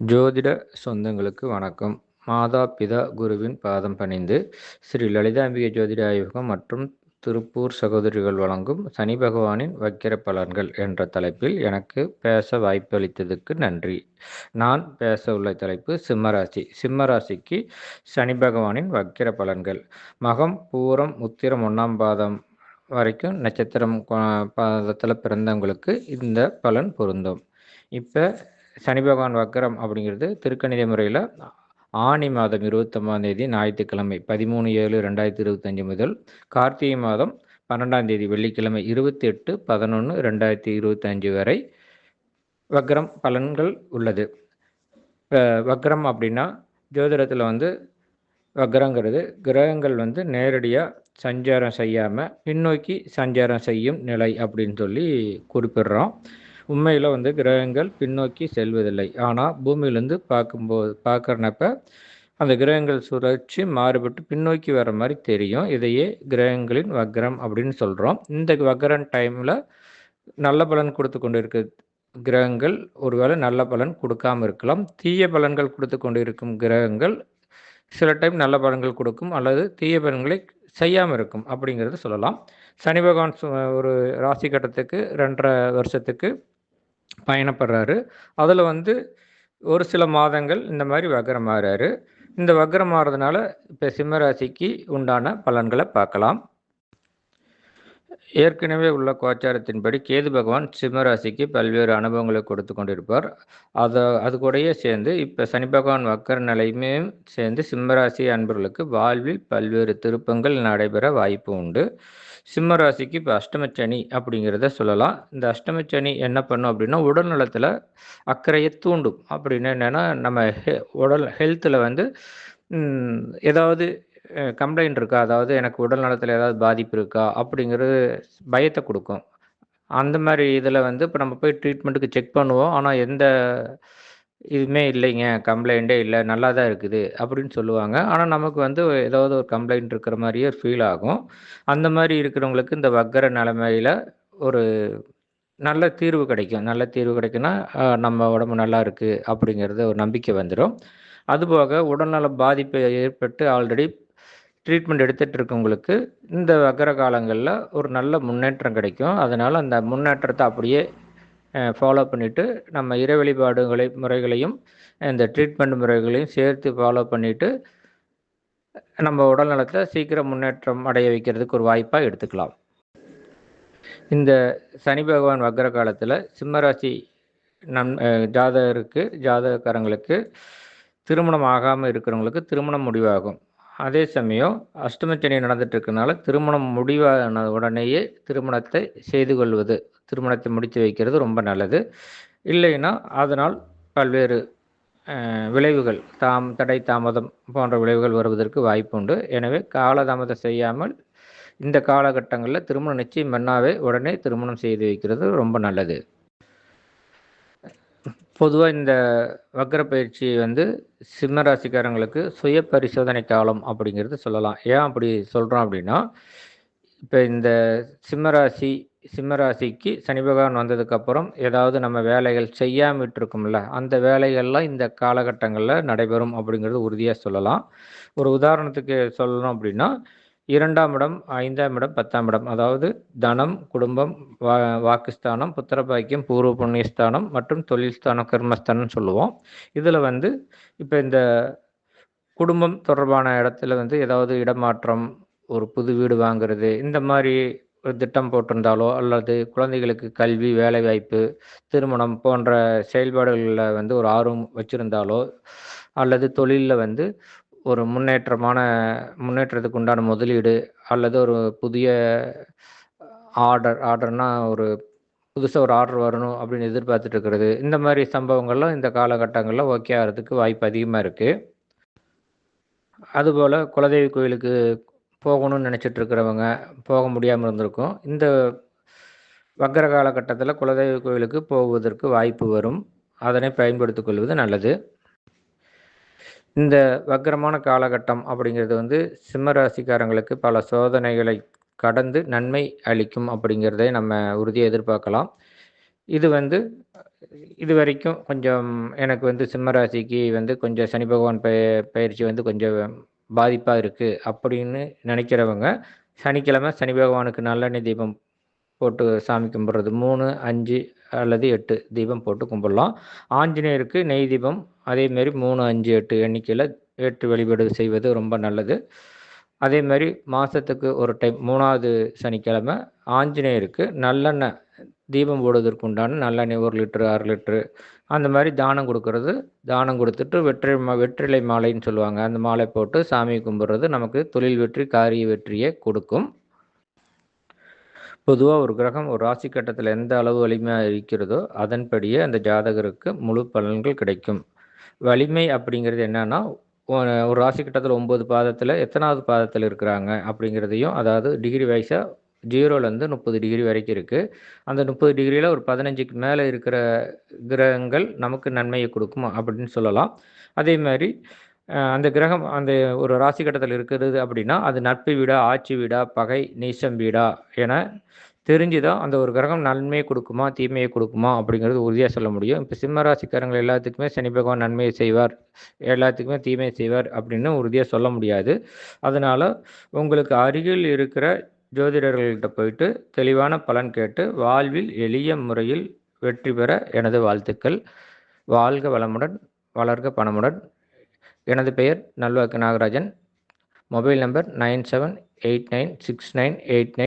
ஜோதிட சொந்தங்களுக்கு வணக்கம். மாதா பிதா குருவின் பாதம் பணிந்து ஸ்ரீ லலிதாம்பிகை ஜோதிட ஆய்வகம் மற்றும் திருப்பூர் சகோதரிகள் வழங்கும் சனி பகவானின் வக்கிர பலன்கள் என்ற தலைப்பில் எனக்கு பேச வாய்ப்பளித்ததுக்கு நன்றி. நான் பேச உள்ள தலைப்பு சிம்மராசி. சிம்மராசிக்கு சனி பகவானின் வக்கிர பலன்கள். மகம் பூரம் உத்திரம் ஒன்றாம் பாதம் வரைக்கும் நட்சத்திரம் பாதத்தில் பிறந்தவங்களுக்கு இந்த பலன் பொருந்தும். இப்போ சனி பகவான் வக்கரம் அப்படிங்கிறது திருக்கணித முறையில் ஆணி மாதம் இருபத்தொம்பதாம் தேதி ஞாயிற்றுக்கிழமை பதிமூணு ஏழு ரெண்டாயிரத்தி இருபத்தஞ்சி முதல் கார்த்திகை மாதம் பன்னெண்டாம் தேதி வெள்ளிக்கிழமை இருபத்தி எட்டு பதினொன்று ரெண்டாயிரத்தி இருபத்தஞ்சு வரை வக்ரம் பலன்கள் உள்ளது. வக்ரம் அப்படின்னா ஜோதிடத்தில் வந்து வக்ரங்கிறது கிரகங்கள் வந்து நேரடியாக சஞ்சாரம் செய்யாமல் பின்னோக்கி சஞ்சாரம் செய்யும் நிலை அப்படின்னு சொல்லி குறிப்பிடுறோம். உண்மையில் வந்து கிரகங்கள் பின்னோக்கி செல்வதில்லை. ஆனால் பூமியிலேருந்து பார்க்கும்போது பார்க்குறனப்ப அந்த கிரகங்கள் சுழற்சி மாறுபட்டு பின்னோக்கி வர மாதிரி தெரியும். இதையே கிரகங்களின் வக்ரம் அப்படின்னு சொல்கிறோம் இந்த வக்ரம் டைமில் நல்ல பலன் கொடுத்து கொண்டு இருக்க கிரகங்கள் ஒருவேளை நல்ல பலன் கொடுக்காம இருக்கலாம். தீய பலன்கள் கொடுத்து கொண்டு இருக்கும் கிரகங்கள் சில டைம் நல்ல பலன்கள் கொடுக்கும் அல்லது தீய பலன்களை செய்யாமல் இருக்கும் அப்படிங்கிறது சொல்லலாம். சனி பகவான் ஒரு ராசி கட்டத்துக்கு ரெண்டரை வருஷத்துக்கு பயணப்படுறாரு. அதில் வந்து ஒரு சில மாதங்கள் இந்த மாதிரி வக்கரம் மாறாரு இந்த வக்கரம் மாறுறதுனால இப்போ சிம்மராசிக்கு உண்டான பலன்களை பார்க்கலாம். ஏற்கனவே உள்ள கோச்சாரத்தின்படி கேது பகவான் சிம்மராசிக்கு பல்வேறு அனுபவங்களை கொடுத்து கொண்டிருப்பார். அதை அது கூடயே சேர்ந்து இப்போ சனி பகவான் வக்கர நிலையுமே சேர்ந்து சிம்மராசி அன்பர்களுக்கு வாழ்வில் பல்வேறு திருப்பங்கள் நடைபெற வாய்ப்பு உண்டு. சிம்மராசிக்கு இப்போ அஷ்டமச்சனி அப்படிங்கிறத சொல்லலாம். இந்த அஷ்டமச்சனி என்ன பண்ணும் அப்படின்னா உடல் நலத்தில் அக்கறையை தூண்டும். அப்படின்னு என்னென்னா நம்ம ஹெ உடல் ஹெல்த்தில் வந்து ஏதாவது கம்ப்ளைண்ட் இருக்கா? அதாவது எனக்கு உடல் நலத்தில் ஏதாவது பாதிப்பு இருக்கா? அப்படிங்கிறது பயத்தை கொடுக்கும். அந்த மாதிரி இதில் வந்து இப்போ நம்ம போய் ட்ரீட்மெண்ட்டுக்கு செக் பண்ணுவோம். ஆனால் எந்த இதுவுமே இல்லைங்க. கம்ப்ளைண்ட்டே இல்லை. நல்லா தான் இருக்குது அப்படின்னு சொல்லுவாங்க. ஆனால் நமக்கு வந்து ஏதாவது ஒரு கம்ப்ளைண்ட் இருக்கிற மாதிரியே ஃபீல் ஆகும். அந்த மாதிரி இருக்கிறவங்களுக்கு இந்த வக்கர நிலைமையில் ஒரு நல்ல தீர்வு கிடைக்கும். நல்ல தீர்வு கிடைக்குன்னா நம்ம உடம்பு நல்லா இருக்குது அப்படிங்கிறது ஒரு நம்பிக்கை வந்துடும் அதுபோக உடல்நல பாதிப்பு ஏற்பட்டு ஆல்ரெடி ட்ரீட்மெண்ட் எடுத்துகிட்டு இருக்கவங்களுக்கு இந்த வக்கர காலங்களில் ஒரு நல்ல முன்னேற்றம் கிடைக்கும். அதனால் அந்த முன்னேற்றத்தை அப்படியே ஃபாலோ பண்ணிவிட்டு நம்ம இறை வழிபாடுகளை முறைகளையும் இந்த ட்ரீட்மெண்ட் முறைகளையும் சேர்த்து ஃபாலோ பண்ணிவிட்டு நம்ம உடல் நலத்தை சீக்கிரம் முன்னேற்றம் அடைய வைக்கிறதுக்கு ஒரு வாய்ப்பாக எடுத்துக்கலாம். இந்த சனி பகவான் வக்கர காலத்தில் சிம்மராசி நம் ஜாதகருக்கு ஜாதகக்காரங்களுக்கு திருமணம் ஆகாமல் இருக்கிறவங்களுக்கு திருமணம் முடிவாகும். அதே சமயம் அஷ்டமச்சனி நடந்துட்டு இருக்கனால திருமணம் முடிவான உடனேயே திருமணத்தை செய்து கொள்வது திருமணத்தை முடித்து வைக்கிறது ரொம்ப நல்லது. இல்லைன்னா அதனால் பல்வேறு விளைவுகள் தாம் தடை தாமதம் போன்ற விளைவுகள் வருவதற்கு வாய்ப்பு உண்டு எனவே காலதாமதம் செய்யாமல் இந்த காலகட்டங்களில் திருமணம் நிச்சயம் பண்ணாவே உடனே திருமணம் செய்து வைக்கிறது ரொம்ப நல்லது. பொதுவாக இந்த வக்கர பயிற்சி வந்து சிம்ம ராசிக்காரங்களுக்கு சுய பரிசோதனை காலம் அப்படிங்கிறது சொல்லலாம். ஏன் அப்படி சொல்கிறோம் அப்படின்னா இப்போ இந்த சிம்மராசி சிம்மராசிக்கு சனி பகவான் வந்ததுக்கப்புறம் ஏதாவது நம்ம வேலைகள் செய்யாமட்டு விட்டுருக்கோம்ல அந்த வேலைகள்லாம் இந்த காலகட்டங்களில் நடைபெறும் அப்படிங்கிறது உறுதியாக சொல்லலாம். ஒரு உதாரணத்துக்கு சொல்லணும் அப்படின்னா இரண்டாம் இடம் ஐந்தாம் இடம் பத்தாம் இடம். அதாவது தனம் குடும்பம் வா வாக்குஸ்தானம் புத்திரபாக்கியம் பூர்வ புண்ணியஸ்தானம் மற்றும் தொழில் ஸ்தானம் கர்மஸ்தானம் சொல்லுவோம். இதில் வந்து இப்போ இந்த குடும்பம் தொடர்பான இடத்துல வந்து ஏதாவது இடமாற்றம் ஒரு புது வீடு வாங்குறது இந்த மாதிரி ஒரு திட்டம் போட்டிருந்தாலோ அல்லது குழந்தைகளுக்கு கல்வி வேலைவாய்ப்பு திருமணம் போன்ற செயல்பாடுகளில் வந்து ஒரு ஆர்வம் வச்சுருந்தாலோ அல்லது தொழிலில் வந்து ஒரு முன்னேற்றமான முன்னேற்றத்துக்கு உண்டான முதலீடு அல்லது ஒரு புதிய ஆர்டர் ஆர்டர்னா ஒரு புதுசாக ஒரு ஆர்டர் வரணும் அப்படின்னு எதிர்பார்த்துட்டு இருக்கிறது இந்த மாதிரி சம்பவங்கள்லாம் இந்த காலகட்டங்களில் ஓகே ஆகிறதுக்கு வாய்ப்பு அதிகமாக இருக்குது அதுபோல் குலதெய்வ கோயிலுக்கு போகணும்னு நினச்சிட்டு இருக்கிறவங்க போக முடியாமல் இருந்திருக்கும். இந்த வக்கர காலகட்டத்தில் குலதெய்வ கோயிலுக்கு போவதற்கு வாய்ப்பு வரும். அதனை பயன்படுத்திக் கொள்வது நல்லது. இந்த வக்கரமான காலகட்டம் அப்படிங்கிறது வந்து சிம்ம ராசிக்காரங்களுக்கு பல சோதனைகளை கடந்து நன்மை அளிக்கும் அப்படிங்கிறதை நம்ம உறுதியை எதிர்பார்க்கலாம். இது வந்து இது வரைக்கும் கொஞ்சம் எனக்கு வந்து சிம்மராசிக்கு வந்து கொஞ்சம் சனி பகவான் பய பயிற்சி வந்து கொஞ்சம் பாதிப்பாக இருக்குது அப்படின்னு நினைக்கிறவங்க சனிக்கிழமை சனி பகவானுக்கு நல்லெண்ணெய் தீபம் போட்டு சாமி கும்பிட்றது. மூணு அஞ்சு அல்லது எட்டு தீபம் போட்டு கும்பிடலாம். ஆஞ்சநேயருக்கு நெய் தீபம் அதேமாரி மூணு அஞ்சு எட்டு எண்ணிக்கையில் ஏற்று வழிபாடு செய்வது ரொம்ப நல்லது. அதே மாதிரி மாதத்துக்கு ஒரு டைம் மூணாவது சனிக்கிழமை ஆஞ்சநேயருக்கு நல்லெண்ணெய் தீபம் போடுவதற்கு உண்டான நல்லெண்ணெய் ஒரு லிட்டரு அரை லிட்ரு அந்த மாதிரி தானம் கொடுக்கறது. தானம் கொடுத்துட்டு வெற்றி மா வெற்றிலை மாலைன்னு சொல்லுவாங்க. அந்த மாலை போட்டு சாமி கும்பிட்றது நமக்கு தொழில் வெற்றி காரிய வெற்றியை கொடுக்கும். பொதுவாக ஒரு கிரகம் ஒரு ராசி கட்டத்தில் எந்த அளவு வலிமையாக இருக்கிறதோ அதன்படியே அந்த ஜாதகருக்கு முழு பலன்கள் கிடைக்கும். வலிமை அப்படிங்கிறது என்னன்னா ஒரு ராசி கட்டத்தில் ஒம்பது பாதத்தில் எத்தனாவது பாதத்தில் இருக்கிறாங்க அப்படிங்கிறதையும் அதாவது டிகிரி வைஸாக ஜீரோலேருந்து முப்பது டிகிரி வரைக்கும் இருக்குது அந்த முப்பது டிகிரியில் ஒரு பதினஞ்சுக்கு மேலே இருக்கிற கிரகங்கள் நமக்கு நன்மையை கொடுக்கும் அப்படின்னு சொல்லலாம். அதே மாதிரி அந்த கிரகம் அந்த ஒரு ராசி கட்டத்தில் இருக்கிறது அப்படின்னா அது நட்பு வீடா ஆட்சி வீடா பகை நீசம் வீடா என தெரிஞ்சு தான் அந்த ஒரு கிரகம் நன்மையை கொடுக்குமா தீமையை கொடுக்குமா அப்படிங்கிறது உறுதியாக சொல்ல முடியும். இப்போ சிம்ம ராசிக்காரங்கள் எல்லாத்துக்குமே சனி பகவான் நன்மையை செய்வார் எல்லாத்துக்குமே தீமையை செய்வார் அப்படின்னு உறுதியாக சொல்ல முடியாது. அதனால் உங்களுக்கு அருகில் இருக்கிற ஜோதிடர்கள்கிட்ட போயிட்டு தெளிவான பலன் கேட்டு வாழ்வில் எளிய முறையில் வெற்றி பெற எனது வாழ்த்துக்கள். வாழ்க வளமுடன் வளர்க பணமுடன். எனது பெயர் நல்வாக்கு Nagarajan. Mobile number nine seven eight nine six nine eight nine.